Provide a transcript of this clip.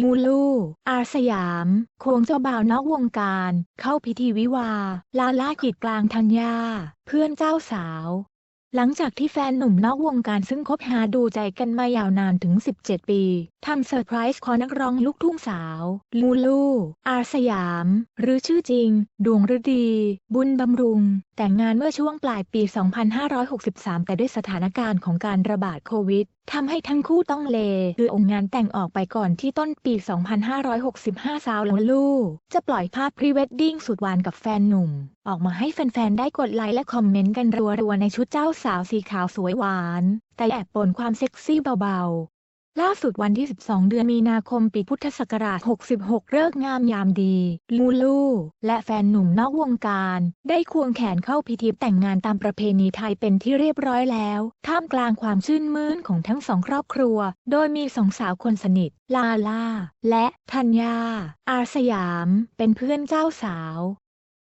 ลูลู อาสยาม ควงเจ้าบ่าวนอกวงการ เข้าพิธีวิวา ลาล่ากีดกลางธัญญา เพื่อนเจ้าสาว หลังจากที่แฟนหนุ่มนอกวงการซึ่งคบหาดูใจกันมายาวนานถึง 17 ปี ทำเซอร์ไพรส์ขอนักร้องลูกทุ่งสาว ลูลู อาสยาม หรือชื่อจริง ดวงฤดี บุญบำรุงแต่งงานเมื่อช่วงปลายปี 2563 แต่ด้วยสถานการณ์ของการระบาดโควิดทำให้ทั้งคู่ต้องเลคือองค์งานแต่งออกไปก่อนที่ต้นปี 2565 สาวลูลูจะปล่อยภาพพรีเวดดิ้งสุดหวานกับแฟนหนุ่ม ออกมาให้แฟนๆ ได้กดไลค์และคอมเมนต์กันรัวๆ ในชุดเจ้าสาวสีขาวสวยหวาน แต่แอบปนความเซ็กซี่เบาๆ ล่าสุดวันที่ 12 เดือนมีนาคมปีพุทธศักราช 66 เลิกงามยามดี ลูลูและแฟนหนุ่มนอกวงการ ได้ควงแขนเข้าพิธีแต่งงานตามประเพณีไทยเป็นที่เรียบร้อยแล้ว ท่ามกลางความชื่นมื่นของทั้งสองครอบครัว โดยมีสองสาวคนสนิท ลาล่า และธัญญา อาสยาม เป็นเพื่อนเจ้าสาว